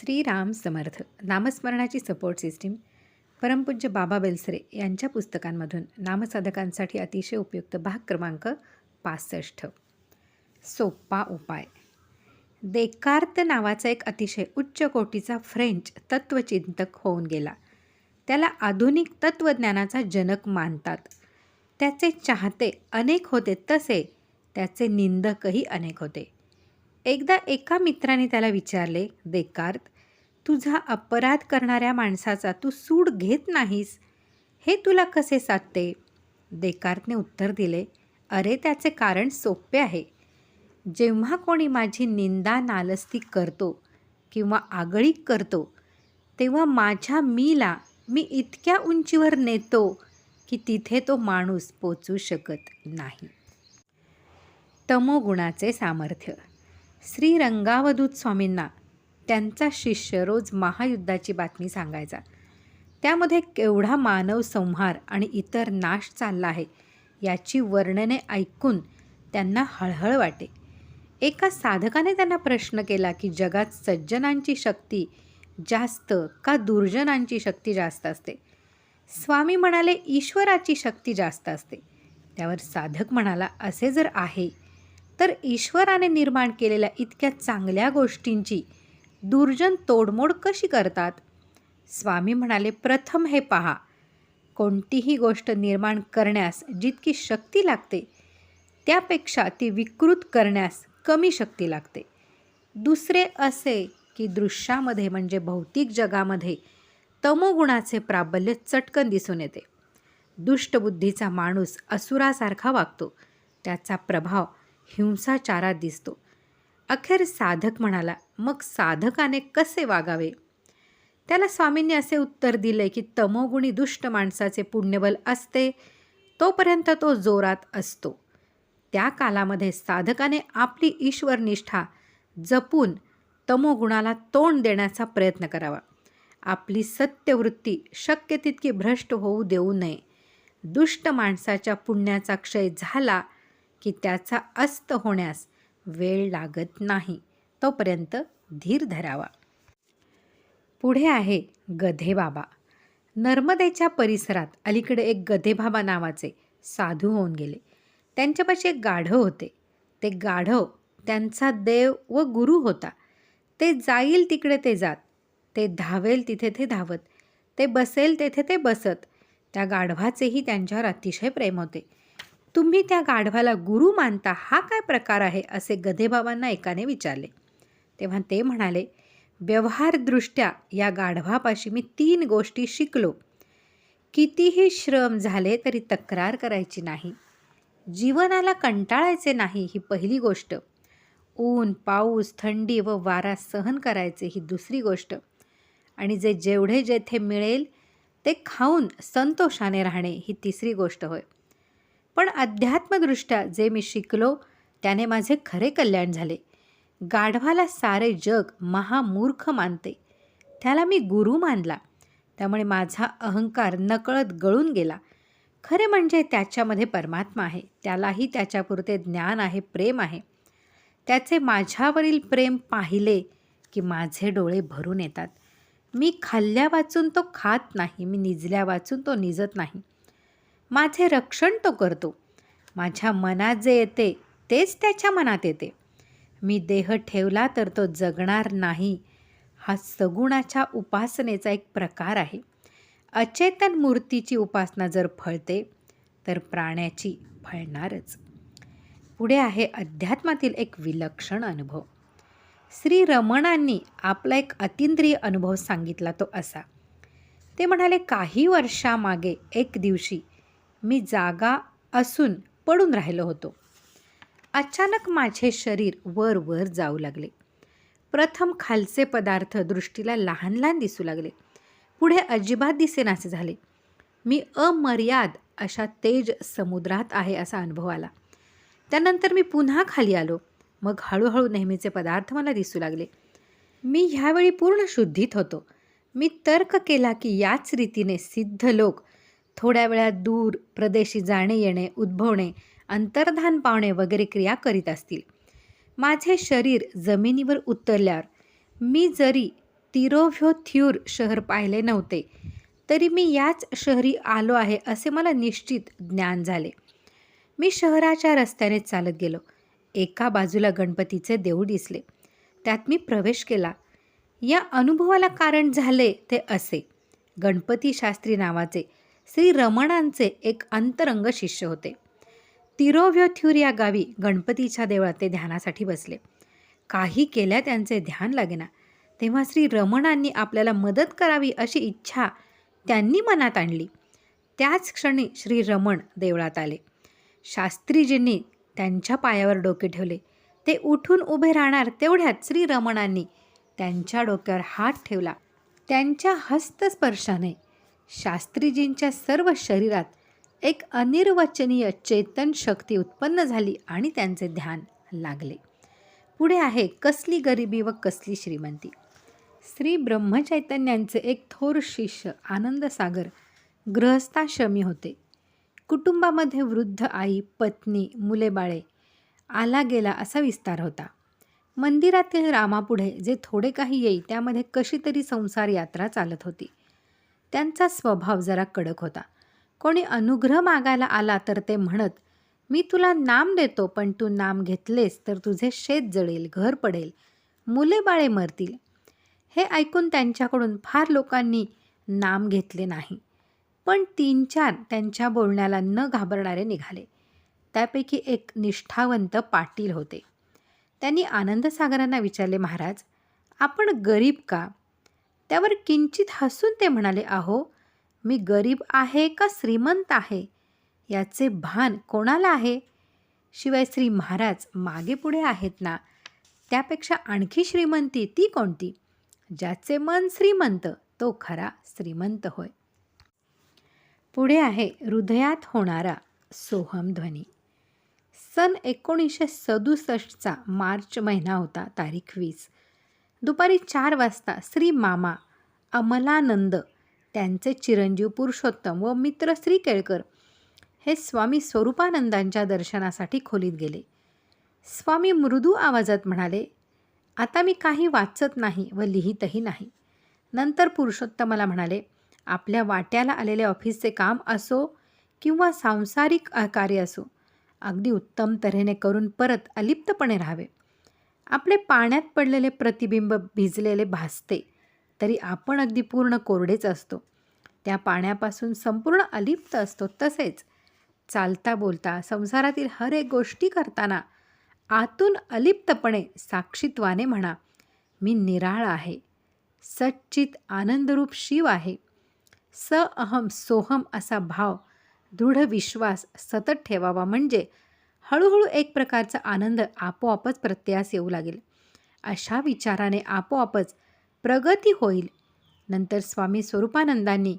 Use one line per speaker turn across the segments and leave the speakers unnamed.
श्रीराम समर्थ नामस्मरणाची support system परमपूज्य बाबा बेलसरे यांच्या पुस्तकांमधून नामसाधकांसाठी अतिशय उपयुक्त भाग क्रमांक पासष्ट. सोपा उपाय. देकार्त नावाचा एक अतिशय उच्च कोटीचा फ्रेंच तत्त्वचिंतक होऊन गेला. त्याला आधुनिक तत्त्वज्ञानाचा जनक मानतात. त्याचे चाहते अनेक होते तसे त्याचे निंदकही अनेक होते. एकदा एका मित्राने त्याला विचारले देकार्त तुझा अपराध करणाऱ्या माणसाचा तू सूड घेत नाहीस. हे तुला कसे साधते? देकार्तने उत्तर दिले अरे त्याचे कारण सोपे आहे. जेव्हा कोणी माझी निंदा नालस्ती करतो किंवा आगळीक करतो तेव्हा माझ्या मीला मी इतक्या उंचीवर नेतो की तिथे तो माणूस पोचू शकत नाही. तमोगुणाचे सामर्थ्य. श्री रंगावधूत स्वामींना त्यांचा शिष्य रोज महायुद्धाची बातमी सांगायचा. त्यामध्ये केवढा मानव संहार आणि इतर नाश चालला आहे याची वर्णने ऐकून त्यांना हळहळ वाटे. एका साधकाने त्यांना प्रश्न केला की जगात सज्जनांची शक्ती जास्त का दुर्जनांची शक्ती जास्त असते? स्वामी म्हणाले ईश्वराची शक्ती जास्त असते. त्यावर साधक म्हणाला असे जर आहे तर ईश्वराने निर्माण केलेल्या इतक्या चांगल्या गोष्टींची दुर्जन तोडमोड कशी करतात? स्वामी म्हणाले प्रथम हे पहा. कोणतीही गोष्ट निर्माण करण्यास जितकी शक्ती लागते त्यापेक्षा ती विकृत करण्यास कमी शक्ती लागते. दुसरे असे की दृश्यामध्ये म्हणजे भौतिक जगामध्ये तमोगुणाचे प्राबल्य चटकन दिसून येते. दुष्टबुद्धीचा माणूस असुरासारखा वागतो. त्याचा प्रभाव हिंसाचारात दिसतो. अखेर साधक म्हणाला मग साधकाने कसे वागावे? त्याला स्वामींनी असे उत्तर दिले की तमोगुणी दुष्ट माणसाचे पुण्यबल असते तोपर्यंत तो जोरात असतो. त्या कालामध्ये साधकाने आपली ईश्वरनिष्ठा जपून तमोगुणाला तोंड देण्याचा प्रयत्न करावा. आपली सत्यवृत्ती शक्य तितकी भ्रष्ट होऊ देऊ नये. दुष्ट माणसाच्या पुण्याचा क्षय झाला की त्याचा अस्त होण्यास वेळ लागत नाही. तोपर्यंत धीर धरावा. पुढे आहे गधेबाबा नर्मदेच्या परिसरात अलीकडे एक गधेबाबा नावाचे साधू होऊन गेले. त्यांच्यापाशी एक गाढव होते. ते गाढव त्यांचा देव व गुरु होता. ते जाईल तिकडे ते जात. ते धावेल तिथे ते धावत. ते बसेल तेथे ते बसत. त्या गाढवाचेही त्यांच्यावर अतिशय प्रेम होते. तुम्ही त्या गाढवाला गुरु मानता हा काय प्रकार आहे असे गधेबाबांना एकाने विचारले. तेव्हा ते म्हणाले व्यवहारदृष्ट्या या गाढवापाशी मी तीन गोष्टी शिकलो. कितीही श्रम झाले तरी तक्रार करायची नाही. जीवनाला कंटाळायचे नाही ही पहिली गोष्ट. ऊन पाऊस थंडी व वारा सहन करायचे ही दुसरी गोष्ट. आणि जे जेवढे जेथे मिळेल ते खाऊन संतोषाने राहणे ही तिसरी गोष्ट होय. पण अध्यात्मदृष्ट्या जे मी शिकलो त्याने माझे खरे कल्याण झाले. गाढवाला सारे जग महामूर्ख मानते. त्याला मी गुरु मानला. त्यामुळे माझा अहंकार नकळत गळून गेला. खरे म्हणजे त्याच्यामध्ये परमात्मा आहे. त्यालाही त्याच्यापुरते ज्ञान आहे प्रेम आहे. त्याचे माझ्यावरील प्रेम पाहिले की माझे डोळे भरून येतात. मी खाल्ल्या वाचून तो खात नाही. मी निजल्या वाचून तो निजत नाही. माझे रक्षण तो करतो. माझ्या मनात जे येते तेच त्याच्या मनात येते. मी देह ठेवला तर तो जगणार नाही. हा सगुणाच्या उपासनेचा एक प्रकार आहे. अचेतन मूर्तीची उपासना जर फळते तर प्राण्याची फळणारच. पुढे आहे अध्यात्मातील एक विलक्षण अनुभव. श्री रमणांनी आपला एक अतिंद्रिय अनुभव सांगितला तो असा. ते म्हणाले काही वर्षामागे एक दिवशी मी जागा असून पडून राहिलो होतो. अचानक माझे शरीर वर वर जाऊ लागले. प्रथम खालचे पदार्थ दृष्टीला लहान लहान दिसू लागले. पुढे अजिबात दिसेनासे झाले. मी अमर्याद अशा तेज समुद्रात आहे असा अनुभव आला. त्यानंतर मी पुन्हा खाली आलो. मग हळूहळू नेहमीचे पदार्थ मला दिसू लागले. मी ह्यावेळी पूर्ण शुद्धीत होतो. मी तर्क केला की याच रीतीने सिद्ध लोक थोड्या वेळात दूर प्रदेशी जाणे येणे उद्भवणे अंतर्धान पावणे वगैरे क्रिया करीत असतील. माझे शरीर जमिनीवर उतरल्यावर मी जरी तिरोव्ह्योथ्यूर शहर पाहिले नव्हते तरी मी याच शहरी आलो आहे असे मला निश्चित ज्ञान झाले. मी शहराच्या रस्त्याने चालत गेलो. एका बाजूला गणपतीचे देऊळ दिसले. त्यात मी प्रवेश केला. या अनुभवाला कारण झाले ते असे. गणपती शास्त्री नावाचे श्री रमणांचे एक अंतरंग शिष्य होते. तिरोव्योथ्यूर या गावी गणपतीच्या देवळात ते ध्यानासाठी बसले. काही केल्या त्यांचे ध्यान लागेना. तेव्हा श्री रमणांनी आपल्याला मदत करावी अशी इच्छा त्यांनी मनात आणली. त्याच क्षणी श्री रमण देवळात आले. शास्त्रीजींनी त्यांच्या पायावर डोके ठेवले. ते उठून उभे राहणार तेवढ्यात श्री रमणांनी त्यांच्या डोक्यावर हात ठेवला. त्यांच्या हस्तस्पर्शाने शास्त्रीजींच्या सर्व शरीरात एक अनिर्वचनीय चेतन शक्ती उत्पन्न झाली आणि त्यांचे ध्यान लागले. पुढे आहे कसली गरिबी व कसली श्रीमंती. श्री ब्रह्मचैतन्यांचे एक थोर शिष्य आनंदसागर गृहस्थाश्रमी होते. कुटुंबामध्ये वृद्ध आई पत्नी मुलेबाळे आला गेला असा विस्तार होता. मंदिरातील रामापुढे जे थोडे काही येई त्यामध्ये कशी तरी संसार यात्रा चालत होती. त्यांचा स्वभाव जरा कडक होता. कोणी अनुग्रह मागायला आला तर ते म्हणत मी तुला नाम देतो पण तू नाम घेतलेस तर तुझे शेत जळेल घर पडेल मुले बाळे मरतील. हे ऐकून त्यांच्याकडून फार लोकांनी नाम घेतले नाही. पण तीन चार त्यांच्या बोलण्याला न घाबरणारे निघाले. त्यापैकी एक निष्ठावंत पाटील होते. त्यांनी आनंदसागरांना विचारले महाराज आपण गरीब का? त्यावर किंचित हसून ते म्हणाले आहो मी गरीब आहे का श्रीमंत आहे? याचे भान कोणाला आहे? शिवाय श्री महाराज मागे पुढे आहेत ना? त्यापेक्षा आणखी श्रीमंती ती कोणती? ज्याचे मन श्रीमंत तो खरा श्रीमंत होय. पुढे आहे हृदयात होणारा सोहम ध्वनी. सन एकोणीसशे सदुसष्टचा मार्च महिना होता तारीख वीस. दुपारी चार वाजता श्री मामा अमलानंद त्यांचे चिरंजीव पुरुषोत्तम व मित्र श्री केळकर हे स्वामी स्वरूपानंदांच्या दर्शनासाठी खोलीत गेले. स्वामी मृदू आवाजात म्हणाले आता मी काही वाचत नाही व लिहितही नाही. नंतर पुरुषोत्तमाला म्हणाले आपल्या वाट्याला आलेले ऑफिसचे काम असो किंवा सांसारिक कार्य असो अगदी उत्तम तऱ्हेने करून परत अलिप्तपणे राहावे. आपले पाण्यात पडलेले प्रतिबिंब भिजलेले भासते तरी आपण अगदी पूर्ण कोरडेच असतो. त्या पाण्यापासून संपूर्ण अलिप्त असतो. तसेच चालता बोलता संसारातील हर एक गोष्टी करताना आतून अलिप्तपणे साक्षीत्वाने म्हणा मी निराळ आहे. सच्चित आनंदरूप शिव आहे. स अहम सोहम असा भाव दृढ विश्वास सतत ठेवावा. म्हणजे हळूहळू एक प्रकारचा आनंद आपोआपच प्रत्ययास येऊ लागेल. अशा विचाराने आपोआपच प्रगती होईल. नंतर स्वामी स्वरूपानंदांनी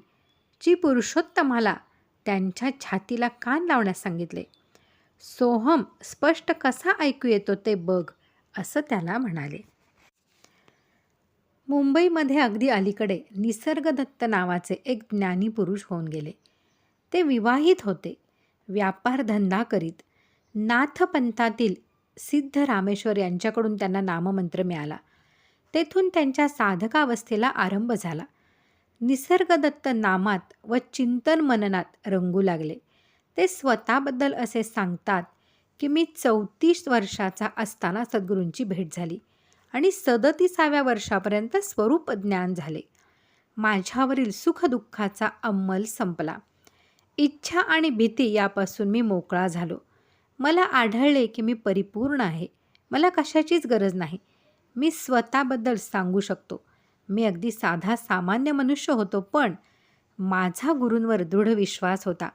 जी पुरुषोत्तमाला त्यांच्या छातीला कान लावण्यास सांगितले. सोहम स्पष्ट कसा ऐकू येतो ते बघ असं त्याला म्हणाले. मुंबईमध्ये अगदी अलीकडे निसर्गदत्त नावाचे एक ज्ञानी पुरुष होऊन गेले. ते विवाहित होते. व्यापार धंदा करीत. नाथपंथातील सिद्ध रामेश्वर यांच्याकडून त्यांना नाममंत्र मिळाला. तेथून त्यांच्या साधकावस्थेला आरंभ झाला. निसर्गदत्त नामात व चिंतन मननात रंगू लागले. ते स्वतःबद्दल असे सांगतात की मी चौतीस वर्षाचा असताना सद्गुरूंची भेट झाली आणि सदतीसाव्या वर्षापर्यंत स्वरूप ज्ञान झाले. माझ्यावरील सुखदुःखाचा अंमल संपला. इच्छा आणि भीती यापासून मी मोकळा झालो. मला आढळले की मी परिपूर्ण आहे. मला कशाचीच गरज नाही. मी स्वतःबद्दल सांगू शकतो. मी अगदी साधा सामान्य मनुष्य होतो पण माझा गुरूंवर दृढ विश्वास होता.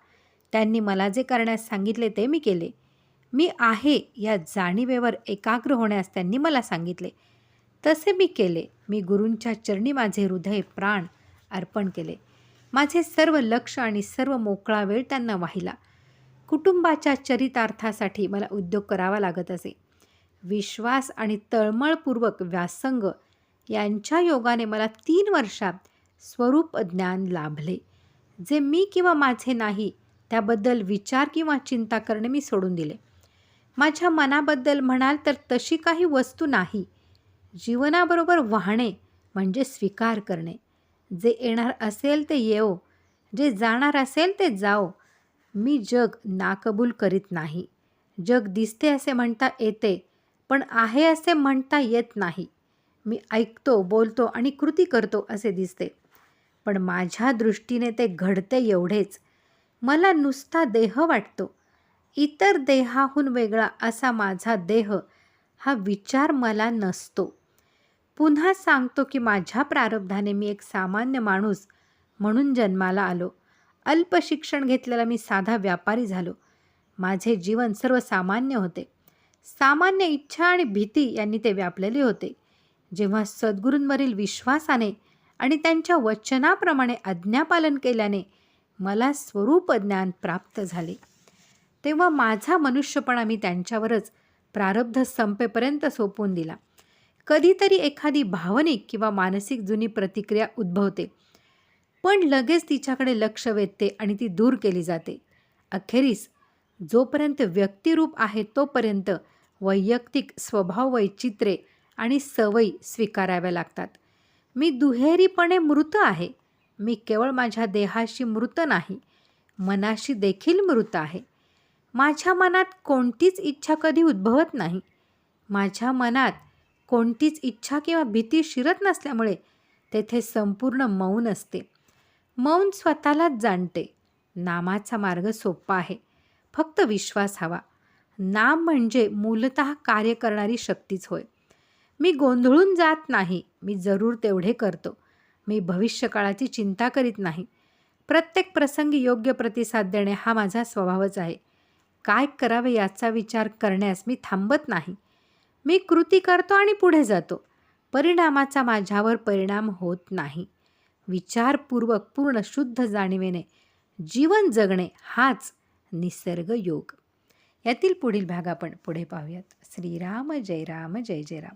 त्यांनी मला जे करण्यास सांगितले ते मी केले. मी आहे या जाणीवेवर एकाग्र होण्यास त्यांनी मला सांगितले. तसे मी केले. मी गुरूंच्या चरणी माझे हृदय प्राण अर्पण केले. माझे सर्व लक्ष आणि सर्व मोकळा वेळ त्यांना वाहिला. कुटुंबाच्या चरितार्थासाठी मला उद्योग करावा लागत असे. विश्वास आणि तळमळपूर्वक व्यासंग यांच्या योगाने मला तीन वर्षात स्वरूप ज्ञान लाभले. जे मी किंवा माझे नाही त्याबद्दल विचार किंवा चिंता करणे मी सोडून दिले. माझ्या मनाबद्दल म्हणाल तर तशी काही वस्तू नाही. जीवनाबरोबर वाहणे म्हणजे स्वीकार करणे. जे येणार असेल ते येवो जे जाणार असेल ते जाओ मी जग नाकबूल करीत नाही. जग दिसते असे म्हणता येते पण आहे असे म्हणता येत नाही. मी ऐकतो बोलतो आणि कृती करतो असे दिसते. पण माझ्या दृष्टीने ते घडते एवढेच. मला नुसता देह वाटतो. इतर देहाहून वेगळा असा माझा देह हा विचार मला नसतो. पुन्हा सांगतो की माझ्या प्रारब्धाने मी एक सामान्य माणूस म्हणून जन्माला आलो. अल्प शिक्षण घेतलेला मी साधा व्यापारी झालो. माझे जीवन सर्वसामान्य होते. सामान्य इच्छा आणि भीती यांनी ते व्यापलेले होते. जेव्हा सद्गुरूंवरील विश्वासाने आणि त्यांच्या वचनाप्रमाणे आज्ञापालन केल्याने मला स्वरूप ज्ञान प्राप्त झाले. तेव्हा माझा मनुष्यपणा मी त्यांच्यावरच प्रारब्ध संपेपर्यंत सोपवून दिला. कधीतरी एखादी भावनिक किंवा मानसिक जुनी प्रतिक्रिया उद्भवते. पण लगेच तिच्याकडे लक्ष वेधते आणि ती दूर केली जाते. अखेरीस जोपर्यंत व्यक्तिरूप आहे तोपर्यंत वैयक्तिक स्वभाव वैचित्र्ये आणि सवयी स्वीकाराव्या लागतात. मी दुहेरीपणे मृत आहे. मी केवळ माझ्या देहाशी मृत नाही मनाशी देखील मृत आहे. माझ्या मनात कोणतीच इच्छा कधी उद्भवत नाही. माझ्या मनात कोणतीच इच्छा किंवा भीती शिरत नसल्यामुळे तेथे संपूर्ण मौन असते. मौन स्वतःलाच जाणते. नामाचा मार्ग सोपा आहे. फक्त विश्वास हवा. नाम म्हणजे मूलत कार्य करणारी शक्तीच होय. मी गोंधळून जात नाही. मी जरूर तेवढे करतो. मी भविष्यकाळाची चिंता करीत नाही. प्रत्येक प्रसंगी योग्य प्रतिसाद देणे हा माझा स्वभावच आहे. काय करावे याचा विचार करण्यास मी थांबत नाही. मी कृती करतो आणि पुढे जातो. परिणामाचा माझ्यावर परिणाम होत नाही. विचारपूर्वक पूर्ण शुद्ध जाणीवेने जीवन जगणे हाच निसर्ग योग. यातील पुढील भाग आपण पुढे पाहूयात. श्रीराम जय राम जय जय राम.